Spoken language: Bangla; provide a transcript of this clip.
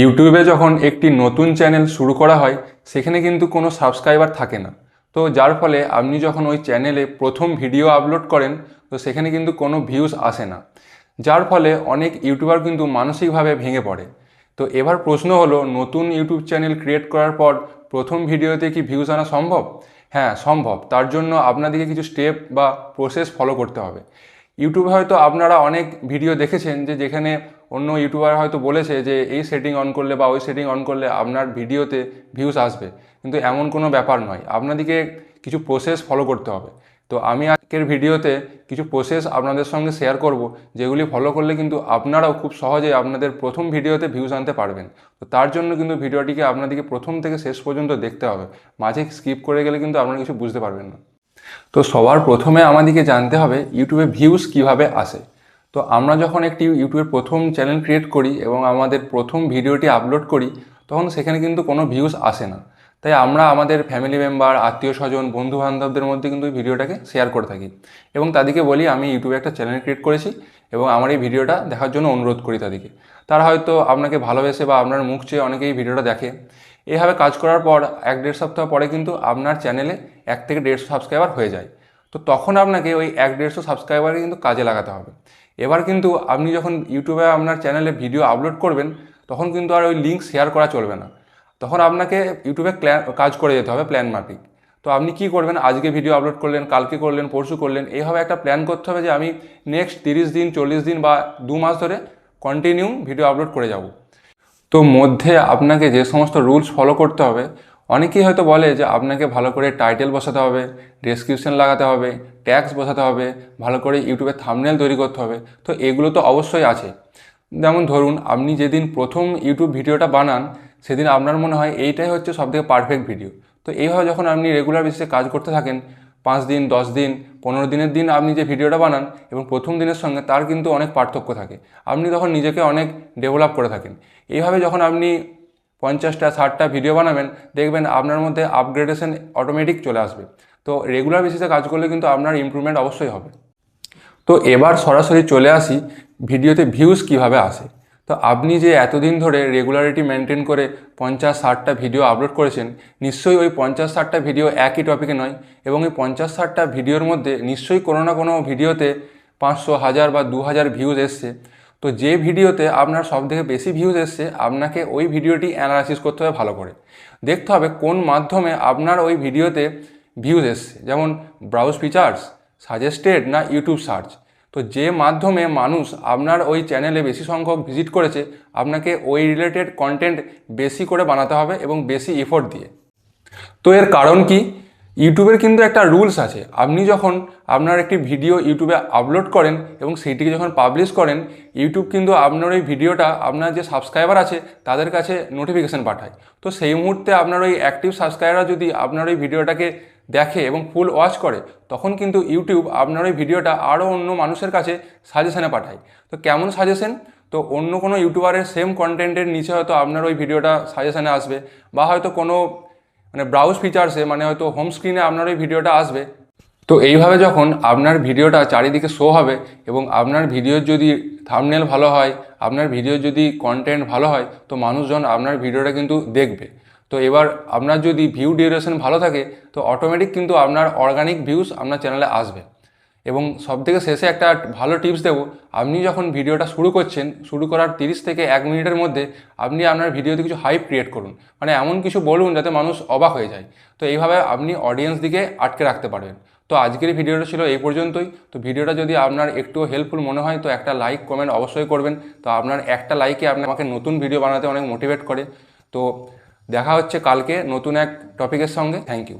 ইউটিউবে যখন একটি নতুন চ্যানেল শুরু করা হয়, সেখানে কিন্তু কোনো সাবস্ক্রাইবার থাকে না। তো যার ফলে আপনি যখন ওই চ্যানেলে প্রথম ভিডিও আপলোড করেন, তো সেখানে কিন্তু কোনো ভিউজ আসে না। যার ফলে অনেক ইউটিউবার কিন্তু মানসিকভাবে ভেঙে পড়ে। তো এবার প্রশ্ন হলো, নতুন ইউটিউব চ্যানেল ক্রিয়েট করার পর প্রথম ভিডিওতে কি ভিউজ আনা সম্ভব? হ্যাঁ সম্ভব। তার জন্য আপনাদেরকে কিছু স্টেপ বা প্রসেস ফলো করতে হবে। ইউটিউবে হয়তো আপনারা অনেক ভিডিও দেখেছেন যে যেখানে অন্য ইউটিউবার হয়তো বলেছে যে এই সেটিং অন করলে বা ওই সেটিং অন করলে আপনার ভিডিওতে ভিউজ আসবে। কিন্তু এমন কোনো ব্যাপার নয়। আপনাদেরকে কিছু প্রসেস ফলো করতে হবে। তো আমি আজকের ভিডিওতে কিছু প্রসেস আপনাদের সঙ্গে শেয়ার করব, যেগুলি ফলো করলে কিন্তু আপনারাও খুব সহজে আপনাদের প্রথম ভিডিওতে ভিউজ আনতে পারবেন। তো তার জন্য কিন্তু ভিডিওটিকে আপনাদেরকে প্রথম থেকে শেষ পর্যন্ত দেখতে হবে। মাঝে স্কিপ করে গেলে কিন্তু আপনারা কিছু বুঝতে পারবেন না। তো সবার প্রথমে আমাদেরকে জানতে হবে ইউটিউবে ভিউজ কীভাবে আসে। তো আমরা যখন একটি ইউটিউবের প্রথম চ্যানেল ক্রিয়েট করি এবং আমাদের প্রথম ভিডিওটি আপলোড করি, তখন সেখানে কিন্তু কোনো ভিউজ আসে না। তাই আমরা আমাদের ফ্যামিলি মেম্বার আত্মীয় স্বজন বন্ধু বান্ধবদের মধ্যে কিন্তু ভিডিওটাকে শেয়ার করে থাকি। এবং তাদেরকে বলি, আমি ইউটিউবে একটা চ্যানেল ক্রিয়েট করেছি। এবং আমার এই ভিডিওটা দেখার জন্য অনুরোধ করি তাদেরকে। তারা হয়তো আপনাকে ভালোবেসে বা আপনার মুখ চেয়ে অনেকেই ভিডিওটা দেখে। এভাবে কাজ করার পর এক দেড় সপ্তাহ পরে কিন্তু আপনার চ্যানেলে এক থেকে দেড়শো সাবস্ক্রাইবার হয়ে যায়। তো তখন আপনাকে ওই এক দেড়শো সাবস্ক্রাইবারকে কিন্তু কাজে লাগাতে হবে। এবার কিন্তু আপনি যখন ইউটিউবে আপনার চ্যানেলে ভিডিও আপলোড করবেন, তখন কিন্তু আর ওই লিঙ্ক শেয়ার করা চলবে না। তখন আপনাকে ইউটিউবে কাজ করে যেতে হবে প্ল্যান মাফিক তো আপনি কি করবেন? আজকে ভিডিও আপলোড করলেন, কালকে করলেন, পরশু করলেন, এইভাবে একটা প্ল্যান করতে হবে যে আমি নেক্সট তিরিশ দিন, চল্লিশ দিন বা দু মাস ধরে কন্টিনিউ ভিডিও আপলোড করে যাব। তো মধ্যে আপনাকে যে সমস্ত রুলস ফলো করতে হবে, অনেকেই হয়তো বলে যে আপনাকে ভালো করে টাইটেল বসাতে হবে ডেসক্রিপশন লাগাতে হবে ট্যাক্স বসাতে হবে, ভালো করে ইউটিউবে থামনেল তৈরি করতে হবে, তো এগুলো তো অবশ্যই আছে। যেমন ধরুন, আপনি যেদিন প্রথম ইউটিউব ভিডিওটা বানান, সেদিন আপনার মনে হয় এইটাই হচ্ছে সবথেকে পারফেক্ট ভিডিও তো এইভাবে যখন আপনি রেগুলার বেসিসে কাজ করতে থাকেন, পাঁচ দিন, দশ দিন, পনেরো দিনের দিন আপনি যে ভিডিওটা বানান এবং প্রথম দিনের সঙ্গে তার কিন্তু অনেক পার্থক্য থাকে। আপনি তখন নিজেকে অনেক ডেভেলপ করে থাকেন। এইভাবে যখন আপনি পঞ্চাশটা, ষাটটা ভিডিও বানাবেন, দেখবেন আপনার মধ্যে আপগ্রেডেশন অটোমেটিক চলে আসবে। তো রেগুলার বেসিসে কাজ করলে কিন্তু আপনার ইমপ্রুভমেন্ট অবশ্যই হবে। তো এবার সরাসরি চলে আসি ভিডিওতে ভিউজ কীভাবে আসে? তো আপনি যে এতদিন ধরে রেগুলারিটি মেনটেন করে পঞ্চাশ ষাটটা ভিডিও আপলোড করেছেন, নিশ্চয়ই ওই পঞ্চাশ ষাটটা ভিডিও একই টপিকে নয় এবং এই পঞ্চাশ ষাটটা ভিডিওর মধ্যে নিশ্চয়ই কোনো না কোনো ভিডিওতে পাঁচশো, হাজার বা দু হাজার ভিউজ এসছে। তো যে ভিডিওতে আপনার সব থেকে বেশি ভিউজ এসছে, আপনাকে ওই ভিডিওটি অ্যানালাইসিস করতে হবে ভালো করে। দেখতে হবে কোন মাধ্যমে আপনার ওই ভিডিওতে ভিউজ এসছে। যেমন ব্রাউজ ফিচার্স সাজেস্টেড না ইউটিউব সার্চ তো যে মাধ্যমে মানুষ আপনার ওই চ্যানেলে বেশি সংখ্যক ভিজিট করেছে, আপনাকে ওই রিলেটেড কন্টেন্ট বেশি করে বানাতে হবে এবং বেশি এফোর্ট দিয়ে। তো এর কারণ কি? ইউটিউবের কিন্তু একটা রুলস আছে। আপনি যখন আপনার একটি ভিডিও ইউটিউবে আপলোড করেন এবং সেইটিকে যখন পাবলিশ করেন ইউটিউব কিন্তু আপনার ওই ভিডিওটা আপনার যে সাবস্ক্রাইবার আছে, তাদের কাছে নোটিফিকেশান পাঠায়। তো সেই মুহূর্তে আপনার ওই অ্যাক্টিভ সাবস্ক্রাইবার যদি আপনার ওই ভিডিওটাকে দেখে এবং ফুল ওয়াচ করে, তখন কিন্তু ইউটিউব আপনার ওই ভিডিওটা আরও অন্য মানুষের কাছে সাজেশনে পাঠায়। তো কেমন সাজেশন? তো অন্য কোনো ইউটিউবারের সেম কন্টেন্টের নিচে হয়তো আপনার ওই ভিডিওটা সাজেশানে আসবে, বা হয়তো কোনো মানে ব্রাউজ ফিচার্সে মানে হয়তো হোম স্ক্রিনে আপনার ওই ভিডিওটা আসবে। তো এইভাবে যখন আপনার ভিডিওটা চারিদিকে শো হবে এবং আপনার ভিডিওর যদি থামনেল ভালো হয়, আপনার ভিডিওর যদি কন্টেন্ট ভালো হয়, তো মানুষজন আপনার ভিডিওটা কিন্তু দেখবে। তো এবার আপনার যদি ভিউ ডিউরেশন ভালো থাকে, তো অটোমেটিক কিন্তু আপনার অর্গানিক ভিউস আপনার চ্যানেলে আসবে। এবং সবথেকে শেষে একটা ভালো টিপস দেবো, আপনি যখন ভিডিওটা শুরু করছেন, শুরু করার তিরিশ থেকে এক মিনিটের মধ্যে আপনি আপনার ভিডিওতে কিছু হাইপ ক্রিয়েট করুন। মানে এমন কিছু বলুন যাতে মানুষ অবাক হয়ে যায়। তো এইভাবে আপনি অডিয়েন্স দিকে আটকে রাখতে পারবেন। তো আজকের ভিডিওটা ছিল এই পর্যন্তই। তো ভিডিওটা যদি আপনার একটু হেল্পফুল মনে হয়, তো একটা লাইক কমেন্ট অবশ্যই করবেন। তো আপনার একটা লাইকে আপনি আমাকে নতুন ভিডিও বানাতে অনেক মোটিভেট করে। তো দেখা হচ্ছে কালকে নতুন এক টপিকের সঙ্গে। Thank you